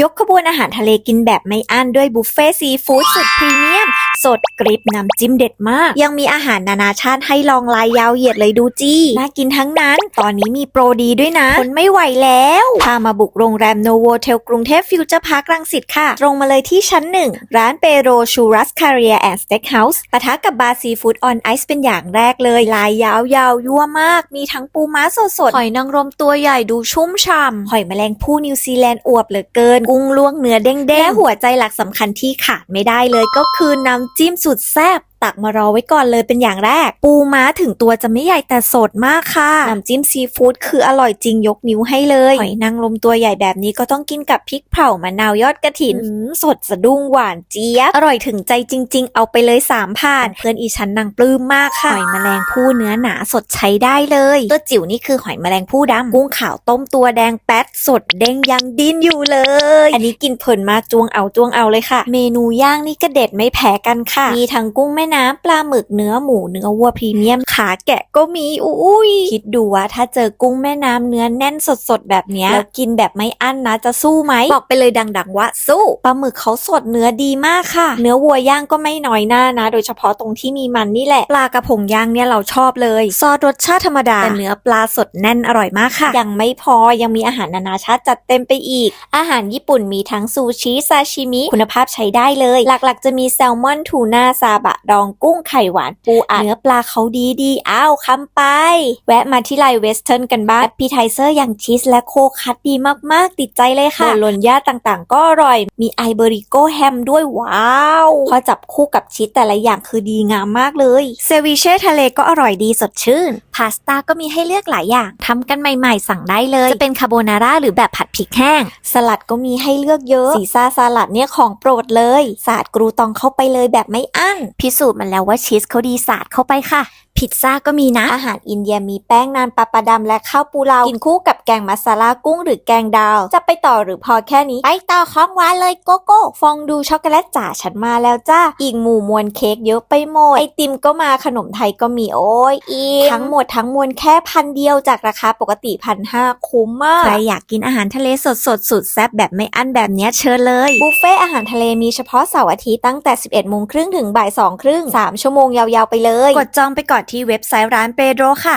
ยกขบวนอาหารทะเลกินแบบไม่อั้นด้วยบุฟเฟ่ซีฟู้ดสุดพรีเมียม สดกริบน้ำจิ้มเด็ดมาก ยังมีอาหารนานาชาติให้ลองลายยาวเหยียดเลยดูจี้น่ากินทั้งนั้น ตอนนี้มีโปรดีด้วยนะทนไม่ไหวแล้วพามาบุกโรงแรมโนโวเทลกรุงเทพฟิวเจอร์พาร์ครังสิตค่ะ ตรงมาเลยที่ชั้นหนึ่งร้านเปโรชูรัสคาเรียแอนด์สเต็กเฮาส์ปะทะกับบาร์ซีฟู้ดออนไอซ์เป็นอย่างแรกเลยลายยาวยาวยั่วมาก มีทั้งปูม้าสดๆหอยนางรมตัวใหญ่ดูชุ่มฉ่ำหอยแมลงภู่นิวซีแลนด์อวบเหลือเกิน กุ้งลวกเนื้อเด้งๆและหัวใจหลักสำคัญที่ขาดไม่ได้เลยก็คือน้ำจิ้มสุดแซ่บ ตักมารอไว้ก่อนเลยเป็นอย่างแรก ปูม้าถึงตัวจะไม่ใหญ่แต่สดมากค่ะน้ำจิ้มซีฟู้ดคืออร่อยจริงยกนิ้วให้เลยหอยนางรมตัวใหญ่แบบนี้ก็ต้องกินกับพริกเผามะนาวยอดกระถินสดสะดุ้งหวานเจี๊ยบอร่อยถึงใจจริง ๆ เอาไปเลยสามผ่าน เพื่อนอีชั้นนางปลื้มมากค่ะหอยแมลงผู้เนื้อหนาสดใช้ได้เลย ตัวจิ๋วนี่คือหอยแมลงผู้ดำกุ้งขาวต้มตัวแดงแป๊ดสดเด้งยังดิ้นอยู่เลย อันนี้กินเพลินมากจวงเอาจวงเอาเลยค่ะ เมนูย่างนี่ก็เด็ดไม่แพ้กันค่ะ มีทั้งกุ้งแม่น้ำปลาหมึกเนื้อหมูเนื้อวัวพรีเมียมขาแกะก็มีอุ้ยคิดดูว่าถ้าเจอกุ้งแม่น้ำเนื้อแน่นสดๆแบบเนี้ยแล้วกินแบบไม่อั้นนะจะสู้ไหมบอกไปเลยดังๆว่าสู้ปลาหมึกเขาสดเนื้อดีมากค่ะ เนื้อวัวย่างก็ไม่น้อยหน้านะ โดยเฉพาะตรงที่มีมันนี่แหละ ปลากระพงย่างเนี่ยเราชอบเลยซอสรสชาติธรรมดาแต่เนื้อปลาสดแน่นอร่อยมากค่ะ ยังไม่พอยังมีอาหารนานาชาติจัดเต็มไปอีก อาหารญี่ปุ่นมีทั้งซูชิซาชิมิคุณภาพใช้ได้เลย หลักๆ จะมีแซลมอนทูน่าซาบะดองกุ้งไข่หวานปูอัดเนื้อปลาเขาดีดีๆอ้าวคำไป แวะมาที่ไลน์เวสเทิร์นกันบ้างแอปพีไทเซอร์อย่างชีสและโคคัตดีมากๆ ติดใจเลยค่ะโลนย่าต่างๆ ก็อร่อย มีไอเบริโกแฮมด้วยว้าวพอจับคู่กับชีสแต่ละอย่างคือดีงามมากเลยเซวิเช่ทะเลก็อร่อยดีสดชื่น พาสต้าก็มีให้เลือกหลายอย่างทำกันใหม่ๆ สั่งได้เลย จะเป็นคาโบนาร่าหรือแบบผัดพริกแห้ง สลัดก็มีให้เลือกเยอะสีซ่าสลัดเนี่ยของโปรดเลย สาดกรูตองเข้าไปเลยแบบไม่อั้นพิสูจน์มันแล้วว่าชีสเขาดีสาดเข้าไปค่ะ พิซซ่าก็มีนะ อาหารอินเดียมีแป้งนานปลาปลาดำและข้าวปูเรากินคู่กับแกงมัสลากุ้งหรือแกงดาว จะไปต่อหรือพอแค่นี้ ไปต่อของหวานเลยโกโก้ฟองดูช็อกโกแลตจ๋าฉันมาแล้วจ้าอีกหมู่มวลเค้กเยอะไปหมดไอติมก็มาขนมไทยก็มีโอ้ยอีทั้งหมดทั้งมวลแค่พันเดียวจากราคาปกติพันห้าคุ้มมากใครอยากกินอาหารทะเลสดสดสุดแซ่บแบบไม่อั้นแบบเนี้ยเชิญเลยบุฟเฟ่อาหารทะเลมีเฉพาะเสาร์อาทิตย์ตั้งแต่ 11โมงครึ่งถึงบ่าย2ครึ่ง3 ชั่วโมงยาวๆไปเลย กดจองไปก่อนที่เว็บไซต์ร้านเปโดรค่ะ